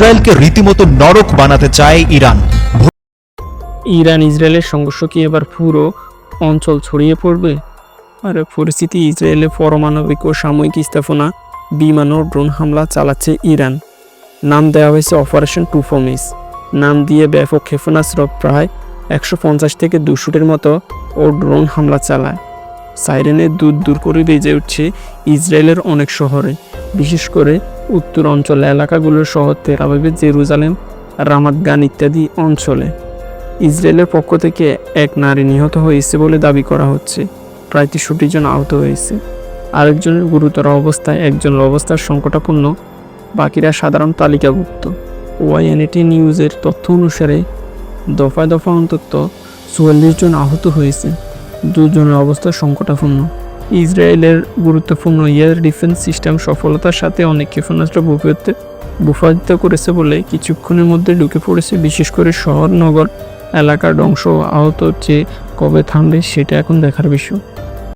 ইসরায়েলকে রীতিমতো নরক বানাতে চায় ইরান। ইরান ইসরায়েলের সংঘর্ষ কি এবার পুরো অঞ্চল ছড়িয়ে পড়বে? আর পরিস্থিতি ইসরায়েলে পারমাণবিক ও সাময়িক স্থাপনা, বিমান ও ড্রোন হামলা চালাচ্ছে ইরান। নাম দেওয়া হয়েছে অপারেশন টুফোমিস নাম দিয়ে ব্যাপক ক্ষেপণাস্ত্র প্রায় একশো পঞ্চাশ থেকে দুশোটির মতো ও ড্রোন হামলা চালায়। সাইরেনে দূর দূর করে বেজে উঠছে ইসরায়েলের অনেক শহরে। বিশেষ করে উত্তর অঞ্চল এলাকাগুলোর শহর তেরাবিবে জেরুজালেম রামাতগান ইত্যাদি অঞ্চলে। ইসরায়েলের পক্ষ থেকে এক নারী নিহত হয়েছে বলে দাবি করা হচ্ছে। প্রায় তেষট্টি জন আহত হয়েছে। আরেকজনের গুরুতর অবস্থায় একজনের অবস্থা সংকটাপূর্ণ বাকিরা সাধারণ তালিকাভুক্ত। ওয়াইএনএটি নিউজের তথ্য অনুসারে দফায় দফা অন্তত চুয়াল্লিশ জন আহত হয়েছে। দুজনের অবস্থা সংকটাপূর্ণ ইসরায়েলের গুরুত্বপূর্ণ এয়ার ডিফেন্স সিস্টেম সফলতার সাথে অনেক ক্ষেপণাস্ত্র ভূপাতে ভূপাদিত করেছে বলে কিছুক্ষণের মধ্যে ঢুকে পড়েছে, বিশেষ করে শহর, নগর, এলাকার অংশ আহত যে কবে থামবে সেটা এখন দেখার বিষয়।